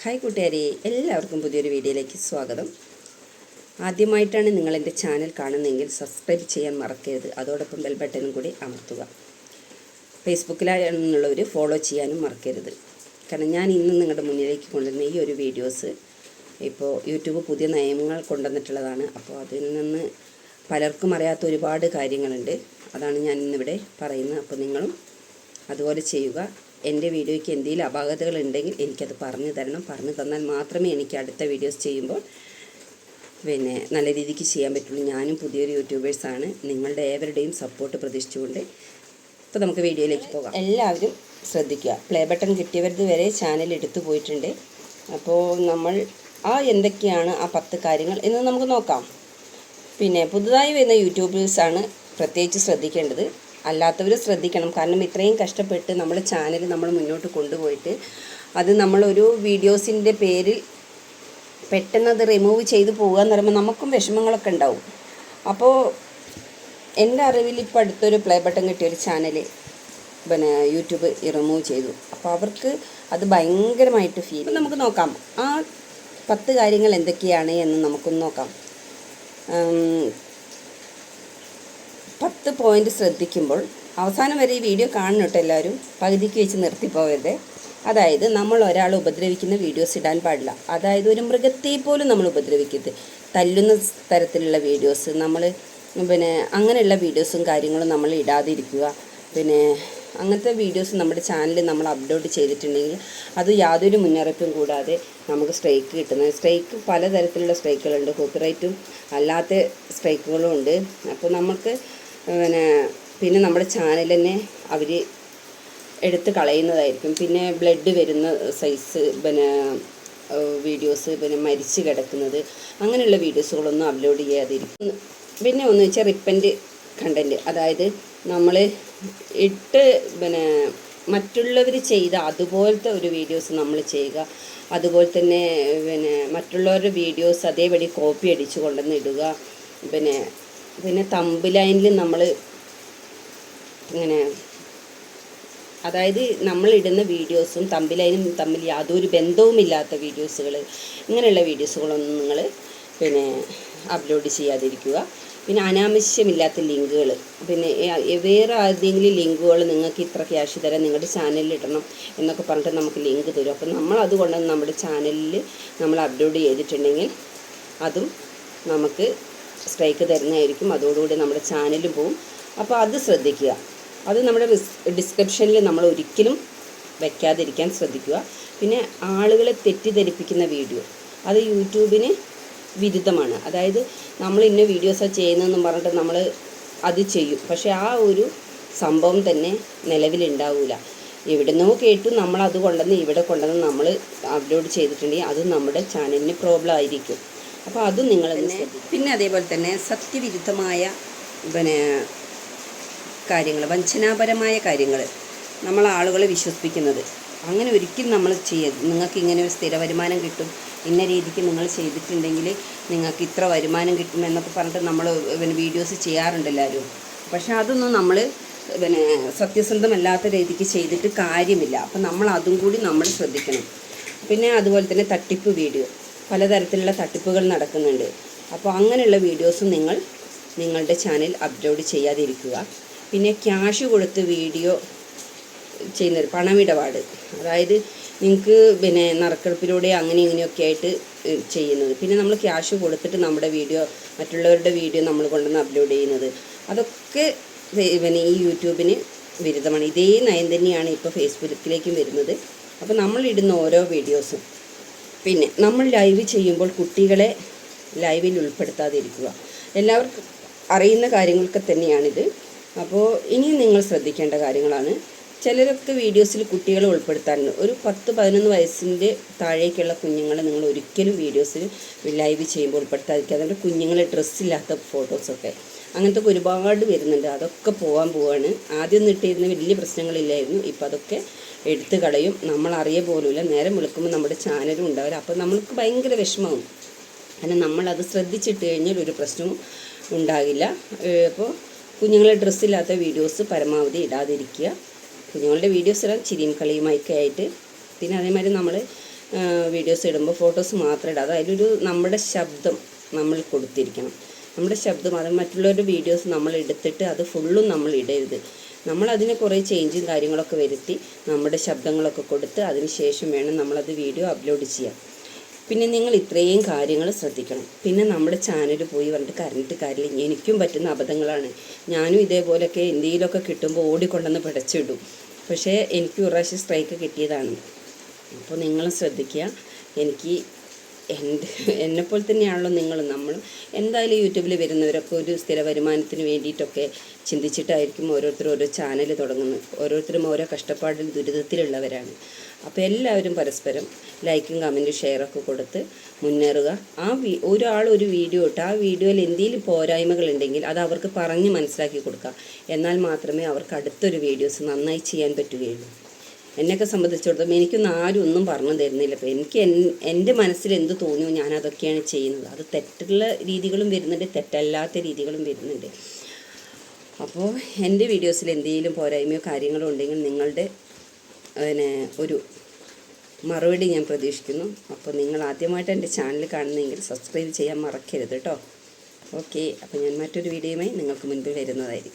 Hi കൂട്ടുകാരെ. എല്ലാവർക്കും പുതിയൊരു വീഡിയോയിലേക്ക് സ്വാഗതം. ആദ്യമായിട്ടാണ് നിങ്ങൾ എന്റെ ചാനൽ കാണുന്നതെങ്കിൽ സബ്സ്ക്രൈബ് ചെയ്യാൻ മറക്കരുത്. അതോടൊപ്പം ബെൽ ബട്ടനും കൂടി അമർത്തുക. ഫേസ്ബുക്കിലുള്ളവർ ഫോളോ ചെയ്യാനും മറക്കരുത്. കാരണം ഞാൻ ഇന്ന് നിങ്ങളുടെ മുന്നിലേക്ക് കൊണ്ടുവന്ന ഈ ഒരു വീഡിയോസ് ഇപ്പോൾ യൂട്യൂബ് പുതിയ നയങ്ങൾ കൊണ്ടുവന്നിട്ടുള്ളതാണ്. അപ്പോൾ അതിൽ നിന്ന് പലർക്കും അറിയാത്ത ഒരുപാട് കാര്യങ്ങളുണ്ട്. അതാണ് ഞാൻ ഇന്നിവിടെ പറയുന്നത്. അപ്പോൾ നിങ്ങളും അതുപോലെ ചെയ്യുക. എന്റെ വീഡിയോയ്ക്ക് എന്തെങ്കിലും അപാകതകൾ ഉണ്ടെങ്കിൽ എനിക്കത് പറഞ്ഞു തരണം. പറഞ്ഞു തന്നാൽ മാത്രമേ എനിക്ക് അടുത്ത വീഡിയോസ് ചെയ്യുമ്പോൾ പിന്നെ നല്ല രീതിക്ക് ചെയ്യാൻ പറ്റുള്ളൂ. ഞാനും പുതിയൊരു യൂട്യൂബേഴ്സാണ് നിങ്ങളുടെ ഏവരുടെയും സപ്പോർട്ട് പ്രതീക്ഷിച്ചുകൊണ്ട് ഇപ്പോൾ നമുക്ക് വീഡിയോയിലേക്ക് പോകാം. എല്ലാവരും ശ്രദ്ധിക്കുക. പ്ലേ ബട്ടൺ കിട്ടിയവരത് വരെ ചാനൽ എടുത്തു പോയിട്ടുണ്ട്. അപ്പോൾ നമ്മൾ ആ എന്തൊക്കെയാണ് ആ പത്ത് കാര്യങ്ങൾ എന്ന് നമുക്ക് നോക്കാം. പിന്നെ പുതുതായി വരുന്ന യൂട്യൂബേഴ്സാണ് പ്രത്യേകിച്ച് ശ്രദ്ധിക്കേണ്ടത്. അല്ലാത്തവർ ശ്രദ്ധിക്കണം. കാരണം ഇത്രയും കഷ്ടപ്പെട്ട് നമ്മൾ ചാനൽ നമ്മൾ മുന്നോട്ട് കൊണ്ടുപോയിട്ട് അത് നമ്മളൊരു വീഡിയോസിന്റെ പേരിൽ പെട്ടെന്ന് അത് റിമൂവ് ചെയ്ത് പോകുക എന്ന് പറയുമ്പോൾ നമുക്കും വിഷമങ്ങളൊക്കെ ഉണ്ടാവും. അപ്പോൾ എന്റെ അറിവിൽ ഇപ്പോൾ അടുത്തൊരു പ്ലേ ബട്ടൺ കിട്ടിയ ഒരു ചാനൽ പിന്നെ യൂട്യൂബ് റിമൂവ് ചെയ്തു. അപ്പോൾ അവർക്ക് അത് ഭയങ്കരമായിട്ട് ഫീൽ നമുക്ക് നോക്കാം. ആ പത്ത് കാര്യങ്ങൾ എന്തൊക്കെയാണ് എന്ന് നമുക്കൊന്ന് നോക്കാം. പത്ത് പോയിന്റ് ശ്രദ്ധിക്കുമ്പോൾ അവസാനം വരെ ഈ വീഡിയോ കാണണം കേട്ടോ എല്ലാവരും? പകുതിക്ക് വെച്ച് നിർത്തിപ്പോവരുത് അതായത് നമ്മൾ ഒരാൾ ഉപദ്രവിക്കുന്ന വീഡിയോസ് ഇടാൻ പാടില്ല. അതായത് ഒരു മൃഗത്തെ പോലും നമ്മൾ ഉപദ്രവിക്കരുത്. തല്ലുന്ന തരത്തിലുള്ള വീഡിയോസ് നമ്മൾ പിന്നെ അങ്ങനെയുള്ള വീഡിയോസും കാര്യങ്ങളും നമ്മൾ ഇടാതിരിക്കുക. പിന്നെ അങ്ങനത്തെ വീഡിയോസ് നമ്മുടെ ചാനലിൽ നമ്മൾ അപ്ലോഡ് ചെയ്തിട്ടുണ്ടെങ്കിൽ അത് യാതൊരു മുന്നറിയിപ്പും കൂടാതെ നമുക്ക് സ്ട്രൈക്ക് കിട്ടുന്നത്. സ്ട്രൈക്ക് പലതരത്തിലുള്ള സ്ട്രൈക്കുകളുണ്ട് കോപ്പിറൈറ്റും അല്ലാത്ത സ്ട്രൈക്കുകളും ഉണ്ട്. അപ്പോൾ നമുക്ക് പിന്നെ പിന്നെ നമ്മുടെ ചാനൽ തന്നെ അവർ എടുത്ത് കളയുന്നതായിരിക്കും. പിന്നെ ബ്ലഡ് വരുന്ന സൈസ് പിന്നെ വീഡിയോസ് പിന്നെ മരിച്ചു കിടക്കുന്നത് അങ്ങനെയുള്ള വീഡിയോസുകളൊന്നും അപ്ലോഡ് ചെയ്യാതിരിക്കും. പിന്നെ ഒന്ന് വെച്ചാൽ റിപ്പന്റ് കണ്ടന്റ് അതായത് നമ്മൾ ഇട്ട് പിന്നെ മറ്റുള്ളവർ ചെയ്ത അതുപോലത്തെ ഒരു വീഡിയോസ് നമ്മൾ ചെയ്യുക. അതുപോലെ തന്നെ പിന്നെ മറ്റുള്ളവരുടെ വീഡിയോസ് അതേപടി കോപ്പി അടിച്ച് കൊണ്ടുവന്ന് ഇടുക. പിന്നെ പിന്നെ തമ്പ് ലൈനിൽ നമ്മൾ ഇങ്ങനെ അതായത് നമ്മൾ ഇടുന്ന വീഡിയോസും തമ്പിലൈനും തമ്മിൽ യാതൊരു ബന്ധവുമില്ലാത്ത വീഡിയോസുകൾ ഇങ്ങനെയുള്ള വീഡിയോസുകളൊന്നും നിങ്ങൾ പിന്നെ അപ്ലോഡ് ചെയ്യാതിരിക്കുക. പിന്നെ അനാവശ്യമില്ലാത്ത ലിങ്കുകൾ പിന്നെ വേറെ ഏതെങ്കിലും ലിങ്കുകൾ നിങ്ങൾക്ക് ഇത്ര ക്യാഷ് തരാൻ നിങ്ങളുടെ ചാനലിൽ ഇടണം എന്നൊക്കെ പറഞ്ഞിട്ട് നമുക്ക് ലിങ്ക് തരും. അപ്പം നമ്മൾ അതുകൊണ്ട് നമ്മുടെ ചാനലിൽ നമ്മൾ അപ്ലോഡ് ചെയ്തിട്ടുണ്ടെങ്കിൽ അതും നമുക്ക് സ്ട്രൈക്ക് തരുന്നതായിരിക്കും. അതോടുകൂടി നമ്മുടെ ചാനലും പോവും. അപ്പോൾ അത് ശ്രദ്ധിക്കുക. അത് നമ്മുടെ ഡിസ്ക്രിപ്ഷനിൽ നമ്മൾ ഒരിക്കലും വയ്ക്കാതിരിക്കാൻ ശ്രദ്ധിക്കുക. പിന്നെ ആളുകളെ തെറ്റിദ്ധരിപ്പിക്കുന്ന വീഡിയോ. അത് യൂട്യൂബിന് വിരുദ്ധമാണ്. അതായത് നമ്മൾ ഇന്ന വീഡിയോസാണ് ചെയ്യുന്നതെന്ന് പറഞ്ഞിട്ട് നമ്മൾ അത് ചെയ്യും. പക്ഷേ ആ ഒരു സംഭവം തന്നെ നിലവിലുണ്ടാവില്ല എവിടുന്നോ കേട്ടു നമ്മൾ അത് കൊണ്ടുവന്ന് ഇവിടെ കൊണ്ടുവന്ന് നമ്മൾ അപ്ലോഡ് ചെയ്തിട്ടുണ്ടെങ്കിൽ അത് നമ്മുടെ ചാനലിന് പ്രോബ്ലം ആയിരിക്കും. അപ്പോൾ അതും നിങ്ങൾ തന്നെ പിന്നെ അതേപോലെ തന്നെ സത്യവിരുദ്ധമായ പിന്നെ കാര്യങ്ങൾ വഞ്ചനാപരമായ കാര്യങ്ങൾ നമ്മൾ ആളുകളെ വിശ്വസിപ്പിക്കുന്നത്. അങ്ങനെ ഒരിക്കലും നമ്മൾ ചെയ്യരുത് നിങ്ങൾക്ക് ഇങ്ങനെ ഒരു സ്ഥിര വരുമാനം കിട്ടും ഇന്ന രീതിക്ക് നിങ്ങൾ ചെയ്തിട്ടുണ്ടെങ്കിൽ നിങ്ങൾക്ക് ഇത്ര വരുമാനം കിട്ടും എന്നൊക്കെ പറഞ്ഞിട്ട് നമ്മൾ പിന്നെ വീഡിയോസ് ചെയ്യാറുണ്ട് എല്ലാവരും. പക്ഷെ അതൊന്നും നമ്മൾ പിന്നെ സത്യസന്ധമല്ലാത്ത രീതിക്ക് ചെയ്തിട്ട് കാര്യമില്ല. അപ്പം നമ്മൾ അതും കൂടി നമ്മൾ ശ്രദ്ധിക്കണം. പിന്നെ അതുപോലെ തന്നെ തട്ടിപ്പ് വീഡിയോ. പലതരത്തിലുള്ള തട്ടിപ്പുകൾ നടക്കുന്നുണ്ട്. അപ്പോൾ അങ്ങനെയുള്ള വീഡിയോസും നിങ്ങൾ നിങ്ങളുടെ ചാനൽ അപ്ലോഡ് ചെയ്യാതിരിക്കുക. പിന്നെ ക്യാഷ് കൊടുത്ത് വീഡിയോ ചെയ്യുന്നത് പണമിടപാട്. അതായത് നിങ്ങൾക്ക് പിന്നെ നറുക്കെടുപ്പിലൂടെ അങ്ങനെ ഇങ്ങനെയൊക്കെ ആയിട്ട് ചെയ്യുന്നത്. പിന്നെ നമ്മൾ ക്യാഷ് കൊടുത്തിട്ട് നമ്മുടെ വീഡിയോ മറ്റുള്ളവരുടെ വീഡിയോ നമ്മൾ കൊണ്ടുവന്ന് അപ്ലോഡ് ചെയ്യുന്നത്. അതൊക്കെ പിന്നെ ഈ യൂട്യൂബിന് വിരുദ്ധമാണ്. ഇതേ നയം തന്നെയാണ് ഇപ്പോൾ ഫേസ്ബുക്കിലേക്കും വരുന്നത്. അപ്പോൾ നമ്മളിടുന്ന ഓരോ വീഡിയോസും പിന്നെ നമ്മൾ ലൈവ് ചെയ്യുമ്പോൾ കുട്ടികളെ ലൈവിൽ ഉൾപ്പെടുത്താതിരിക്കുക. എല്ലാവർക്കും അറിയുന്ന കാര്യങ്ങളൊക്കെ തന്നെയാണിത്. അപ്പോൾ ഇനിയും നിങ്ങൾ ശ്രദ്ധിക്കേണ്ട കാര്യങ്ങളാണ്. ചിലരൊക്കെ വീഡിയോസിൽ കുട്ടികളെ ഉൾപ്പെടുത്താറുണ്ട്. ഒരു പത്ത് പതിനൊന്ന് വയസ്സിന്റെ താഴേക്കുള്ള കുഞ്ഞുങ്ങളെ നിങ്ങൾ ഒരിക്കലും വീഡിയോസിൽ ലൈവ് ചെയ്യുമ്പോൾ ഉൾപ്പെടുത്താതിരിക്കുക. അതുകൊണ്ട് കുഞ്ഞുങ്ങളെ ഡ്രസ്സില്ലാത്ത ഫോട്ടോസൊക്കെ അങ്ങനത്തെ ഒരുപാട് വരുന്നുണ്ട്. അതൊക്കെ പോകാൻ പോവാണ്. ആദ്യം നിട്ടിരുന്ന വലിയ പ്രശ്നങ്ങളില്ലായിരുന്നു. ഇപ്പോൾ അതൊക്കെ എടുത്തു കളയും. നമ്മൾ പോലുമില്ല. നേരം വിളിക്കുമ്പോൾ നമ്മുടെ ചാനലും ഉണ്ടാവില്ല. അപ്പോൾ നമ്മൾക്ക് ഭയങ്കര വിഷമവും. കാരണം നമ്മളത് ശ്രദ്ധിച്ചിട്ട് കഴിഞ്ഞാൽ ഒരു പ്രശ്നവും ഉണ്ടാകില്ല. അപ്പോൾ കുഞ്ഞുങ്ങളെ ഡ്രസ്സില്ലാത്ത വീഡിയോസ് പരമാവധി ഇടാതിരിക്കുക. കുഞ്ഞുങ്ങളുടെ വീഡിയോസ് ചിരിയും കളിയുമൊക്കെ ആയിട്ട്. പിന്നെ അതേമാതിരി നമ്മൾ വീഡിയോസ് ഇടുമ്പോൾ ഫോട്ടോസ് മാത്രം ഇടാതെ അതിലൊരു നമ്മുടെ ശബ്ദം നമ്മൾ കൊടുത്തിരിക്കണം. നമ്മുടെ ശബ്ദം അത് മറ്റുള്ളവരുടെ വീഡിയോസ് നമ്മൾ എടുത്തിട്ട് അത് ഫുള്ളും നമ്മൾ ഇടരുത്. നമ്മൾ അതിന് കുറേ ചേഞ്ചും കാര്യങ്ങളൊക്കെ വരുത്തി നമ്മുടെ ശബ്ദങ്ങളൊക്കെ കൊടുത്ത് അതിന് ശേഷം വേണം നമ്മളത് വീഡിയോ അപ്ലോഡ് ചെയ്യാൻ. പിന്നെ നിങ്ങൾ ഇത്രയും കാര്യങ്ങൾ ശ്രദ്ധിക്കണം. പിന്നെ നമ്മുടെ ചാനൽ പോയി പറഞ്ഞിട്ട് കറണ്ട് കാര്യമില്ല. എനിക്കും പറ്റുന്ന അബദ്ധങ്ങളാണ്. ഞാനും ഇതേപോലെയൊക്കെ എന്തെങ്കിലുമൊക്കെ കിട്ടുമ്പോൾ ഓടിക്കൊണ്ടെന്ന് പിടച്ചിടും. പക്ഷേ എനിക്ക് ഒരു പ്രാവശ്യം സ്ട്രൈക്ക് കിട്ടിയതാണ്. അപ്പോൾ നിങ്ങൾ ശ്രദ്ധിക്കുക. എനിക്ക് എന്റെ എന്നെപ്പോലെ തന്നെയാണല്ലോ നിങ്ങൾ. നമ്മൾ എന്തായാലും യൂട്യൂബിൽ വരുന്നവരൊക്കെ ഒരു സ്ഥിര വരുമാനത്തിന് വേണ്ടിയിട്ടൊക്കെ ചിന്തിച്ചിട്ടായിരിക്കും ഓരോരുത്തരും ഓരോ ചാനൽ തുടങ്ങുന്നത്. ഓരോരുത്തരും ഓരോ കഷ്ടപ്പാടിൽ ദുരിതത്തിലുള്ളവരാണ്. അപ്പോൾ എല്ലാവരും പരസ്പരം ലൈക്കും കമന്റും ഷെയറൊക്കെ കൊടുത്ത് മുന്നേറുക. ആ ഒരാൾ ഒരു വീഡിയോ ഇട്ട് ആ വീഡിയോയിൽ എന്തെങ്കിലും പോരായ്മകളുണ്ടെങ്കിൽ അത് അവർക്ക് പറഞ്ഞ് മനസ്സിലാക്കി കൊടുക്കുക. എന്നാൽ മാത്രമേ അവർക്ക് അടുത്തൊരു വീഡിയോസ് നന്നായി ചെയ്യാൻ പറ്റുകയുള്ളൂ. എന്നെയൊക്കെ സംബന്ധിച്ചിടത്തോളം എനിക്കൊന്നും ആരും ഒന്നും പറഞ്ഞു തരുന്നില്ല. അപ്പോൾ എനിക്ക് എൻ- എന്റെ മനസ്സിൽ എന്ത് തോന്നിയോ ഞാൻ അതൊക്കെയാണ് ചെയ്യുന്നത്. അത് തെറ്റുള്ള രീതികളും വരുന്നുണ്ട് തെറ്റല്ലാത്ത രീതികളും വരുന്നുണ്ട്. അപ്പോൾ എന്റെ വീഡിയോസിൽ എന്തെങ്കിലും പോരായ്മയോ കാര്യങ്ങളോ ഉണ്ടെങ്കിൽ നിങ്ങളുടെ പിന്നെ ഒരു മറുപടി ഞാൻ പ്രതീക്ഷിക്കുന്നു. അപ്പോൾ നിങ്ങൾ ആദ്യമായിട്ട് എന്റെ ചാനൽ കാണുന്നെങ്കിൽ സബ്സ്ക്രൈബ് ചെയ്യാൻ മറക്കരുത് കേട്ടോ. ഓക്കെ അപ്പോൾ ഞാൻ മറ്റൊരു വീഡിയോയുമായി നിങ്ങൾക്ക് മുൻപിൽ വരുന്നതായിരിക്കും.